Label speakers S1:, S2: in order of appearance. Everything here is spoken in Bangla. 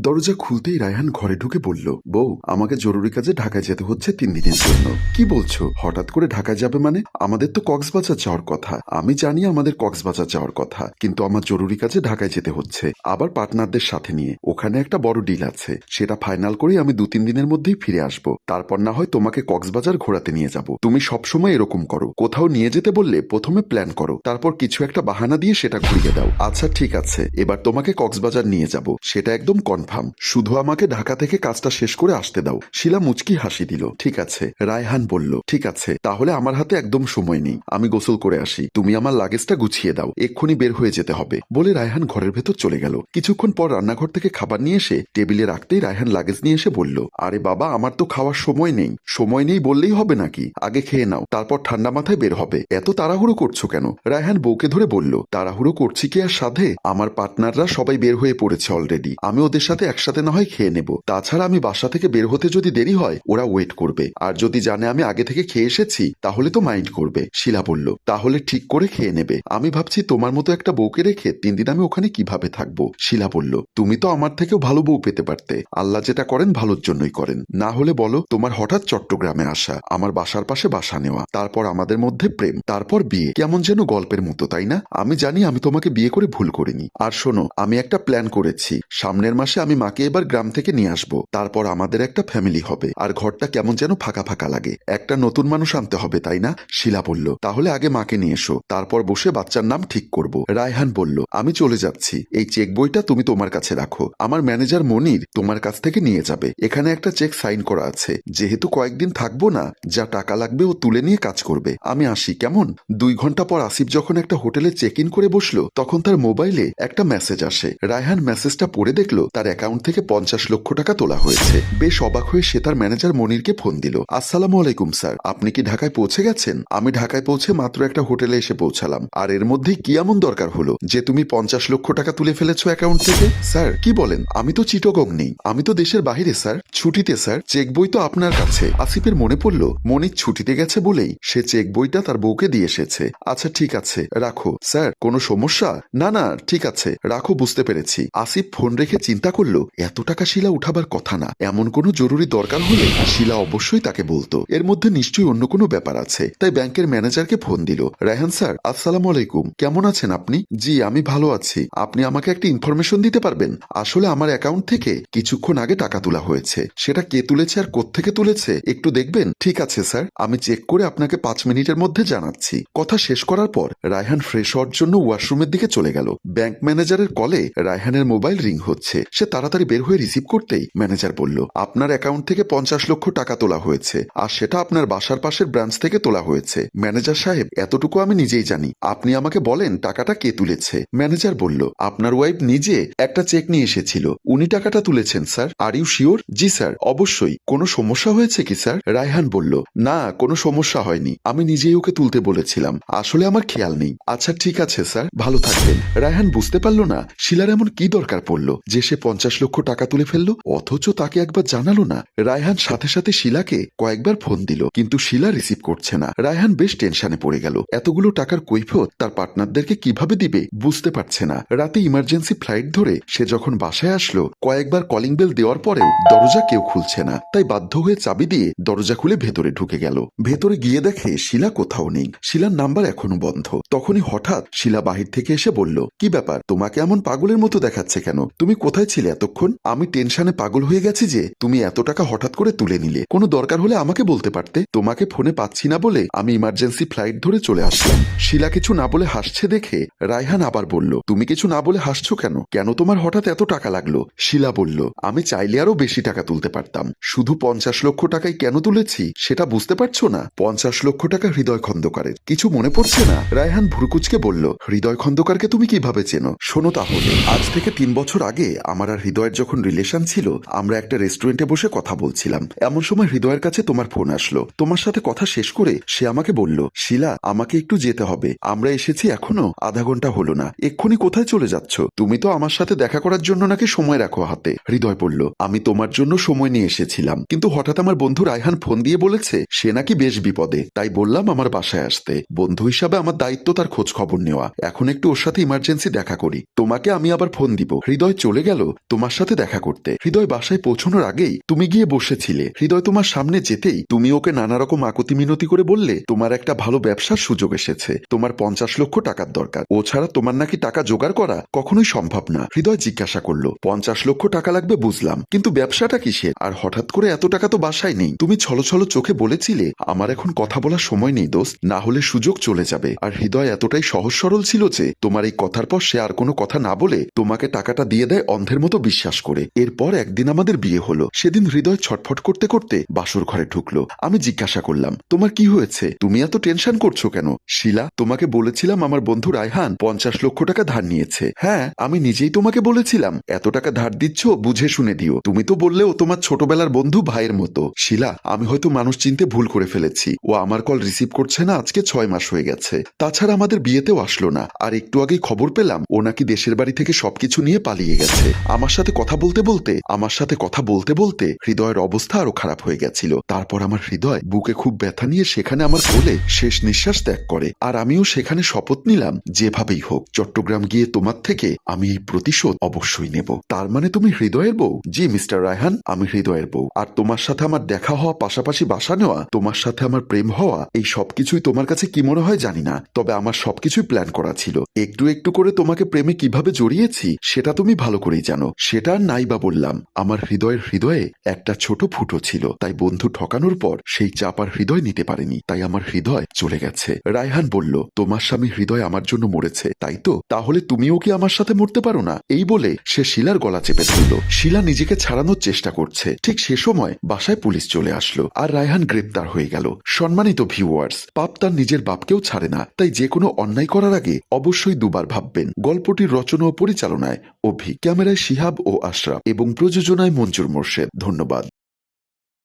S1: দরজা খুলতেই রায়হান ঘরে ঢুকে বলল, বউ, আমাকে জরুরি কাজে ঢাকায় যেতে হচ্ছে তিন দিনের জন্য। কি বলছো? হঠাৎ করে ঢাকায় যাবে মানে? আমাদের তো কক্সবাজার যাওয়ার কথা। আমি জানি আমাদের কক্সবাজার যাওয়ার কথা, কিন্তু আমার জরুরি কাজে ঢাকায় যেতে হচ্ছে। আবার পার্টনারদের সাথে নিয়ে। ওখানে একটা বড় ডিল আছে। সেটা ফাইনাল করে আমি দু তিন দিনের মধ্যেই ফিরে আসব। তারপর না হয় তোমাকে কক্সবাজার ঘোরাতে নিয়ে যাব। তুমি সবসময় এরকম করো। কোথাও নিয়ে যেতে বললে প্রথমে প্ল্যান করো। তারপর কিছু একটা বাহানা দিয়ে সেটা ঘুরিয়ে দাও। আচ্ছা ঠিক আছে। এবার তোমাকে কক্সবাজার নিয়ে যাব। সেটা একদম কনফার্ম। শুধু আমাকে ঢাকা থেকে কাজটা শেষ করে আসতে দাও। শিলা মুচকি হাসি দিল। ঠিক আছে। রায়হান বলল, ঠিক আছে। তাহলে আমার হাতে একদম সময় নেই। আমি গোসল করে আসি। তুমি আমার লাগেজটা গুছিয়ে দাও। এক্ষুনি বের হয়ে যেতে হবে। বলে রায়হান ঘরের ভেতর চলে গেল। কিছুক্ষণ পর রান্নাঘর থেকে খাবার নিয়ে এসে টেবিলে রাখতেই রায়হান লাগেজ নিয়ে এসে বলল, আরে বাবা, আমার তো খাওয়ার সময় নেই। সময় নেই বললেই হবে নাকি? আগে খেয়ে নাও। তারপর ঠান্ডা মাথায় বের হবে। এত তাড়াহুড়ো করছ কেন? রায়হান বউকে ধরে বলল, তাড়াহুড়ো করছি কি আর সাধে? আমার পার্টনাররা সবাই বের হয়ে পড়েছে অলরেডি। আমি ওদের সাথে একসাথে না হয় খেয়ে নেব। তাছাড়া আমি বাসা থেকে বের হতে যদি দেরি হয়, ওরা ওয়েট করবে। আর যদি জানে আমি আগে থেকে খেয়ে এসেছি, তাহলে তো মাইন্ড করবে, শিলা বলল। তাহলে ঠিক করে খেয়ে নেবে। আমি ভাবছি তোমার মতো একটা বউকে রেখে তিন দিন আমি ওখানে কীভাবে থাকব? শিলা বলল, তুমি তো আমার থেকেও ভালো বউ পেতে পারতে। আল্লাহ যেটা করেন, ভালোর জন্যই করেন। না হলে বলো, তোমার হঠাৎ চট্টগ্রামে আসা, আমার বাসার পাশে বাসা নেওয়া, তারপর আমাদের মধ্যে প্রেম, তারপর বিয়ে। কেমন যেন গল্পের মতো, তাই না? আমি জানি আমি তোমাকে বিয়ে করে ভুল করিনি। আর শোনো, আমি একটা প্ল্যান করেছি। সামনের মাসে আমি মাকে এবার গ্রাম থেকে নিয়ে আসব। তারপর আমাদের একটা ফ্যামিলি হবে। আর ঘরটা কেমন যেন ফাঁকা ফাঁকা লাগে। একটা নতুন মানুষ আনতে হবে, তাই না? শিলা বলল, তাহলে আগে মাকে নিয়ে এসো। তারপর বসে বাচ্চার নাম ঠিক করব। রায়হান বলল, আমি চলে যাচ্ছি। এই চেক বইটা তুমি তোমার কাছে রাখো। আমার ম্যানেজার মনির তোমার কাছ থেকে নিয়ে যাবে। এখানে একটা চেক সাইন করা আছে। যেহেতু কয়েকদিন থাকব না, যা টাকা লাগবে ও তুলে নিয়ে কাজ করবে। আমি আসি, কেমন? দুই ঘণ্টা পর আসিফ যখন একটা হোটেলে চেক ইন করে বসল, তখন তার মোবাইলে একটা মেসেজ আসে। রায়হান মেসেজটা পড়ে দেখল, তার অ্যাকাউন্ট থেকে পঞ্চাশ লক্ষ টাকা তোলা হয়েছে। বেশ অবাক হয়ে সে তার ম্যানেজার মনিরকে ফোন দিল। আসসালামু আলাইকুম, স্যার। আপনি কি ঢাকায় পৌঁছে গেছেন? আমি ঢাকায় পৌঁছে মাত্র একটা হোটেলে এসে পৌঁছালাম। আর এর মধ্যেই কি এমন দরকার হলো? যে তুমি পঞ্চাশ লক্ষ টাকা তুলে ফেলেছো অ্যাকাউন্ট থেকে? স্যার, কি বলেন? আমি তো চিটগং নেই। আমি তো দেশের বাহিরে স্যার। ছুটিতে, স্যার। চেক বই তো আপনার কাছে। আসিফের মনে পড়ল, মনির ছুটিতে গেছে বলেই সে চেক বইটা তার বউকে দিয়ে এসেছে। আচ্ছা ঠিক আছে। রাখো। স্যার, কোনো সমস্যা? না না, ঠিক আছে। রাখো, বুঝতে পেরেছি। আসিফ ফোন রেখে চিন্তা করল এত টাকা শিলা উঠাবার কথা না। এমন কোনো জরুরি দরকার হলে শিলা অবশ্যই তাকে বলতো। এর মধ্যে নিশ্চয়ই অন্য কোনো ব্যাপার আছে। তাই ব্যাংকের ম্যানেজারকে ফোন দিল, রায়হান স্যার, আসসালামু আলাইকুম। কেমন আছেন আপনি? জি, আমি ভালো আছি। আপনি আমাকে একটা ইনফরমেশন দিতে পারবেন? আসলে আমার অ্যাকাউন্ট থেকে কিছুক্ষণ আগে টাকা তোলা হয়েছে। সেটা কে তুলেছে আর কোত্থেকে তুলেছে, একটু দেখবেন? ঠিক আছে, স্যার। আমি চেক করে আপনাকে পাঁচ মিনিটের মধ্যে জানাচ্ছি। কথা শেষ করার পর রায়হান ফ্রেশ হওয়ার জন্য ওয়াশরুমের দিকে চলে গেল। ব্যাংক ম্যানেজারের কলে রায়হানের মোবাইল রিং হচ্ছে। সে তাড়াতাড়ি বের হয়ে রিসিভ করতেই ম্যানেজার বলল, আপনার অ্যাকাউন্ট থেকে পঞ্চাশ লক্ষ টাকা তোলা হয়েছে, আর সেটা আপনার বাসার পাশের ব্রাঞ্চ থেকে তোলা হয়েছে। ম্যানেজার সাহেব, এতটুকু আমি নিজেই জানি। আপনি আমাকে বলেন টাকাটা কে তুলেছে? ম্যানেজার বলল, আপনার ওয়াইফ নিজে একটা চেক নিয়ে এসেছিল। উনি টাকাটা তুলেছেন স্যার আর ইউ শিওর জি স্যার অবশ্যই। কোনো সমস্যা হয়েছে কি স্যার রায়হান বলল, না, কোনো সমস্যা হয়নি। আমি নিজেই ওকে তুলতে বলেছিলাম। আসলে আমার খেয়াল নেই। আচ্ছা ঠিক আছে স্যার ভালো থাকবেন। রায়হান বুঝতে পারল না শিলার এমন কি দরকার পড়ল, যে সে পঞ্চাশ লক্ষ টাকা তুলে ফেলল, অথচ তাকে একবার জানালো না। রায়হান সাথে সাথে শিলাকে কয়েকবার ফোন দিল, কিন্তু শিলা রিসিভ করছে না। রায়হান বেশ টেনশনে পড়ে গেল। এতগুলো টাকার কৈফত তার পার্টনারদেরকে কীভাবে দিবে, বুঝতে পারছে না। রাতে ইমার্জেন্সি ফ্লাইট ধরে সে যখন বাসায় আসলো, কয়েকবার কলিং বেল দেওয়ার পরেও দরজা কেউ খুলছে না। তাই বাধ্য হয়ে চাবি দিয়ে দরজা খুলে ভেতরে ঢুকে গেল। ভেতরে গিয়ে দেখে শিলা কোথাও নেই। শিলার নাম্বার এখনও বন্ধ। তখনই হঠাৎ শিলা বাহির থেকে এসে বলল, কি ব্যাপার? তোমাকে এমন পাগলের মতো দেখাচ্ছে কেন? তুমি কোথায় ছিলে? এতক্ষণ আমি টেনশনে পাগল হয়ে গেছি যে তুমি এত টাকা হঠাৎ করে তুলে নিলে। কোনো দরকার হলে আমাকে বলতে পারতে। তোমাকে ফোনে পাচ্ছি না বলে আমি ইমার্জেন্সি ফ্লাইট ধরে চলে আসলাম। শিলা কিছু না বলে হাসছে দেখে রায়হান আবার বলল, তুমি কিছু না বলে হাসছো কেন? কেন তোমার হঠাৎ এত টাকা লাগল? শিলা বলল, আমি চাইলে আরও বেশি টাকা তুলতে পারতাম। শুধু পঞ্চাশ লক্ষ টাকায় কেন তুলেছি? সেটা বুঝতে পারছ না? পঞ্চাশ লক্ষ টাকা হৃদয় খন্দকারের। কিছু মনে পড়ছে না? রায়হান ভুরুকুচকে বলল, হৃদয় খন্দকারকে তুমি কীভাবে চেনো? শোনো তাহলে। আজ থেকে তিন বছর আগে আমার আর হৃদয়ের যখন রিলেশন ছিল, আমরা একটা রেস্টুরেন্টে বসে কথা বলছিলাম। এমন সময় হৃদয়ের কাছে তোমার ফোন আসলো। তোমার সাথে কথা শেষ করে সে আমাকে বলল, শিলা, আমাকে একটু যেতে হবে। আমরা এসেছি এখনও। আধা ঘণ্টা হলো না। এক্ষুনি কোথায় চলে যাচ্ছ? তুমি তো আমার সাথে দেখা করার জন্য নাকি সময় রাখো হাতে? হৃদয় বলল, আমি তোমার জন্য সময় নিয়ে এসেছিলাম। কিন্তু হঠাৎ আমার বন্ধু রায়হান ফোন দিয়ে বলেছে, সে নাকি বেশ বিপদে। তাই বললাম আমার বাসায় আসতে। বন্ধু হিসাবে আমার দায়িত্ব তার খোঁজ খবর নেওয়া। এখন একটু ওর সাথে ইমার্জেন্সি দেখা করি। তোমাকে আমি আবার ফোন দিব। হৃদয় চলে গেল। তোমার সাথে দেখা করতে। হৃদয় বাসায় পৌঁছানোর আগেই তুমি গিয়ে বসেছিলে। হৃদয় তোমার সামনে যেতেই তুমি ওকে নানা রকম আকুতি মিনতি করে বললে, তোমার একটা ভালো ব্যবসার সুযোগ এসেছে। তোমার পঞ্চাশ লক্ষ টাকার দরকার। ও ছাড়া তোমার নাকি টাকা জোগাড় করা কখনোই সম্ভব না। হৃদয় জিজ্ঞাসা করল, পঞ্চাশ লক্ষ টাকা লাগবে বুঝলাম, কিন্তু ব্যবসাটা কিসের? আর হঠাৎ করে এত টাকা তো বাসায় নেই। তুমি ছলো ছলো চোখে বলেছিলে, আমার এখন কথা বলার সময় নেই দোস্ত, না হলে সুযোগ চলে যাবে। আর হৃদয় এতটাই সহজ সরল ছিল যে, তোমার এই কথার পর সে আর কোনো কথা না বলে তোমাকে টাকাটা দিয়ে দেয় অন্ধের মতো বিশ্বাস করে। এরপর একদিন আমাদের বিয়ে হলো। সেদিন হৃদয় ছটফট করতে করতে বাসর ঘরে ঢুকলো। আমি জিজ্ঞাসা করলাম, তোমার কি হয়েছে? তুমি এত টেনশন করছ কেন? শিলা, তোমাকে বলেছিলাম আমার বন্ধু রায়হান পঞ্চাশ লক্ষ টাকা ধার নিয়েছে। হ্যাঁ আমি নিজেই তোমাকে বলেছিলাম। এত টাকা ধার দিচ্ছ, বুঝে শুনে দিও। তুমি তো বললে ও তোমার ছোটবেলার বন্ধু ভাইয়ের মতো। শিলা, আমি হয়তো মানুষ চিনতে ভুল করে ফেলেছি। ও আমার কল রিসিভ করছে না, আজকে ছয় মাস হয়ে গেছে। তাছাড়া আমাদের বিয়েতেও আসলো না। আর একটু আগেই খবর পেলাম, ও নাকি দেশের বাড়ি থেকে সবকিছু নিয়ে পালিয়ে গেছে। আমার সাথে কথা বলতে বলতে, আমার সাথে কথা বলতে বলতে হৃদয়ের অবস্থা আরও খারাপ হয়ে গেছিল। তারপর আমার হৃদয় বুকে খুব ব্যথা নিয়ে সেখানে আমার কোলে শেষ নিঃশ্বাস ত্যাগ করে। আর আমিও সেখানে শপথ নিলাম, যেভাবেই হোক, চট্টগ্রাম গিয়ে তোমার থেকে আমি এই প্রতিশোধ অবশ্যই নেব। তার মানে তুমি হৃদয়ের বউ? জি, মিস্টার রায়হান, আমি হৃদয়ের বউ। আর তোমার সাথে আমার দেখা হওয়া, পাশাপাশি বাসা নেওয়া, তোমার সাথে আমার প্রেম হওয়া, এই সবকিছুই তোমার কাছে কি মনে হয় জানি না। তবে আমার সবকিছুই প্ল্যান করা ছিল। একটু একটু করে তোমাকে প্রেমে কীভাবে জড়িয়েছি, সেটা তুমি ভালো করেই জানো। সেটা নাই বা বললাম, আমার হৃদয়ের হৃদয়ে একটা ছোট ফুটো ছিল, তাই বন্ধু ঠকানোর পর সেই চাপার হৃদয় নিতে পারেনি, তাই আমার হৃদয় চলে গেছে। রায়হান বলল, তোমার স্বামী হৃদয় আমার জন্য মরেছে, তাই তো? তাহলে তুমিও কি আমার সাথে মরতে পারো না? এই বলে সে শিলার গলা চেপে ধরল। শিলা নিজেকে ছাড়ানোর চেষ্টা করছে। ঠিক সে সময় বাসায় পুলিশ চলে আসলো আর রায়হান গ্রেপ্তার হয়ে গেল। সম্মানিত ভিউয়ার্স, পাপ তার নিজের বাপকেও ছাড়ে না, তাই যে কোনো অন্যায় করার আগে অবশ্যই দুবার ভাববেন। গল্পটির রচনা ও পরিচালনায় অভি, ক্যামেরায় শিহাব ও আশরাফ এবং প্রযোজনায় মঞ্জুর মোর্শেদ। ধন্যবাদ।